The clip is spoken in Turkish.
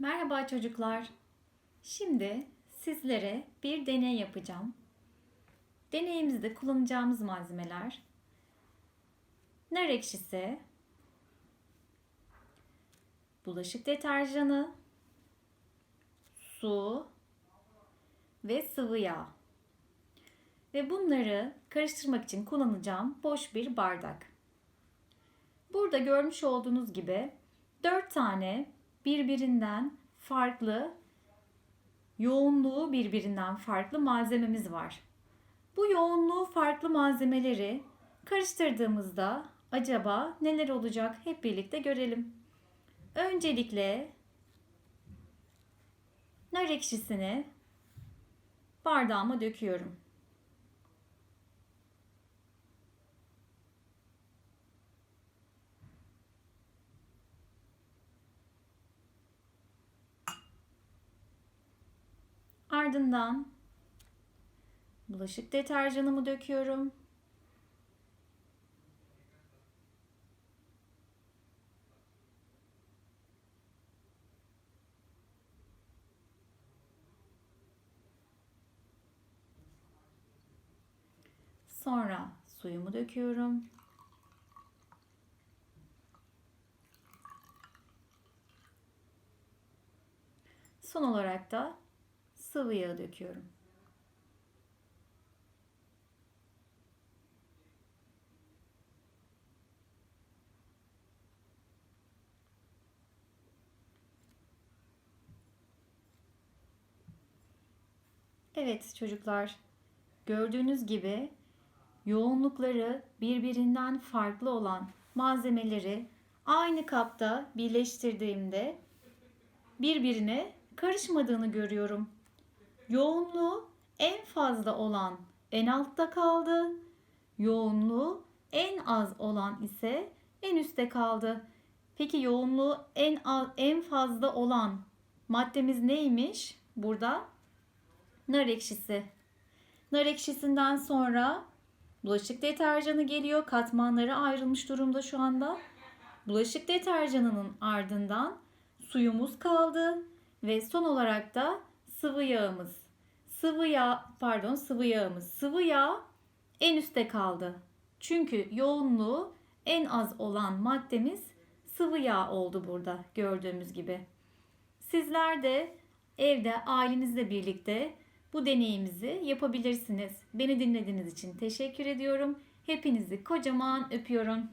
Merhaba çocuklar. Şimdi sizlere bir deney yapacağım. Deneyimizde kullanacağımız malzemeler nar ekşisi, bulaşık deterjanı, su ve sıvı yağ. Ve bunları karıştırmak için kullanacağım boş bir bardak. Burada görmüş olduğunuz gibi 4 tane birbirinden farklı, yoğunluğu birbirinden farklı malzememiz var. Bu yoğunluğu farklı malzemeleri karıştırdığımızda acaba neler olacak hep birlikte görelim. Öncelikle nar ekşisini bardağıma döküyorum. Ardından bulaşık deterjanımı döküyorum. Sonra suyumu döküyorum. Son olarak da sıvı yağ döküyorum. Evet çocuklar, gördüğünüz gibi yoğunlukları birbirinden farklı olan malzemeleri aynı kapta birleştirdiğimde birbirine karışmadığını görüyorum. Yoğunluğu en fazla olan en altta kaldı. Yoğunluğu en az olan ise en üstte kaldı. Peki yoğunluğu en az, en fazla olan maddemiz neymiş? Burada nar ekşisi. Nar ekşisinden sonra bulaşık deterjanı geliyor. Katmanları ayrılmış durumda şu anda. Bulaşık deterjanının ardından suyumuz kaldı ve son olarak da sıvı yağımız. Sıvı yağ, pardon sıvı yağımız. Sıvı yağ en üstte kaldı. Çünkü yoğunluğu en az olan maddemiz sıvı yağ oldu burada gördüğümüz gibi. Sizler de evde ailenizle birlikte bu deneyimizi yapabilirsiniz. Beni dinlediğiniz için teşekkür ediyorum. Hepinizi kocaman öpüyorum.